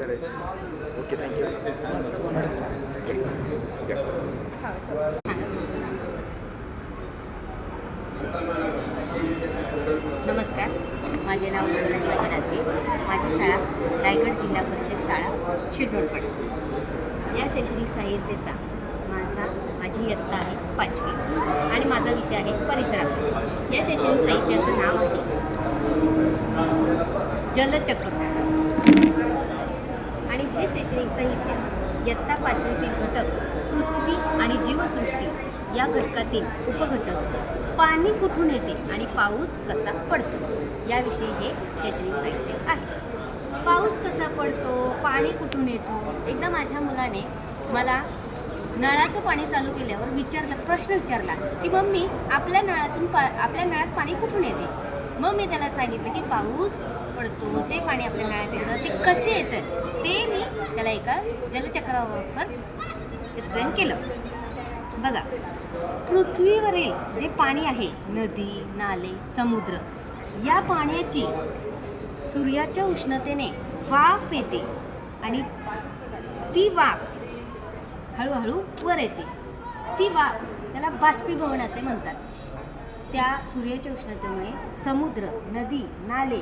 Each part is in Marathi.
करायची. ओके थँक्यू नमस्कार. माझे नाव मंगला शिवाजी राजगे माझी शाळा रायगड जिल्हा परिषद शाळा शिरढोणपट या शैक्षणिक साहित्याचा माझा माझी इयत्ता आहे पाचवी. आणि माझा विषय आहे परिसरात या शैक्षणिक साहित्याचं नाव आहे जलचक्र. आणि हे शैक्षणिक साहित्य इयत्ता पाचवीतील घटक पृथ्वी आणि जीवसृष्टी या घटकातील उपघटक. पाणी कुठून येते आणि पाऊस कसा पडतो? याविषयी हे शैक्षणिक साहित्य आहे. पाऊस कसा पडतो? पाणी कुठून येतो? एकदा माझ्या मुलाने मला नळाचं पाणी चालू केल्यावर विचारलं प्रश्न विचारला की मम्मी आपल्या नळातून पा आपल्या नळात पाणी कुठून येते? मग मी त्याला सांगितलं की पाऊस पडतो ते पाणी आपल्या नळ्यात येतं ते कसे येतं? ते मी त्याला एका जलचक्रावर एक्सप्लेन केलं. बघा पृथ्वीवरील जे पाणी आहे नदी नाले समुद्र या पाण्याची सूर्याच्या उष्णतेने वाफ येते आणि ती वाफ हळूहळू वर येते. ती वाफ त्याला बाष्पीभवन असे म्हणतात. त्या सूर्याच्या उष्णतेमुळे समुद्र नदी नाले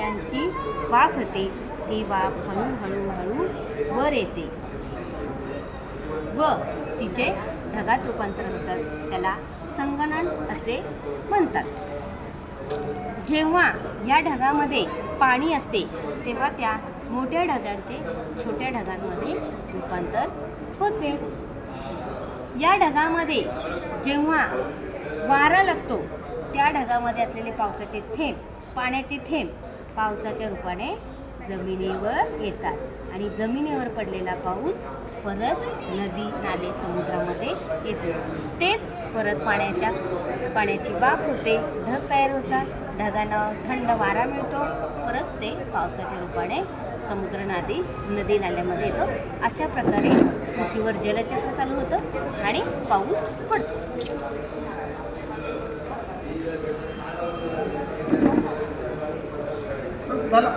यांची वाफ होते. ती वाफ हळूहळू हळू वर येते. व तिचे ढगात रूपांतर होतात. त्याला संगणन असे म्हणतात. जेव्हा या ढगामध्ये पाणी असते तेव्हा त्या मोठ्या ढगांचे छोट्या ढगांमध्ये रूपांतर होते. या ढगामध्ये जेव्हा वारा लागतो. त्या ढगामध्ये असलेले पावसाचे थेंब पाण्याचे थेंब पावसाच्या रूपाने जमिनीवर येतात. आणि जमिनीवर पडलेला पाऊस परत नदी नाले समुद्रामध्ये येतो. तेच परत पाण्याच्या पाण्याची वाफ होते. ढग तयार होतात. ढगांना थंड वारा मिळतो. परत ते पावसाच्या रूपाने समुद्र नदी नदी नाल्यामध्ये येतो. अशा प्रकारे पृथ्वीवर जलचक्र चालू होतं आणि पाऊस पडतो. لا لا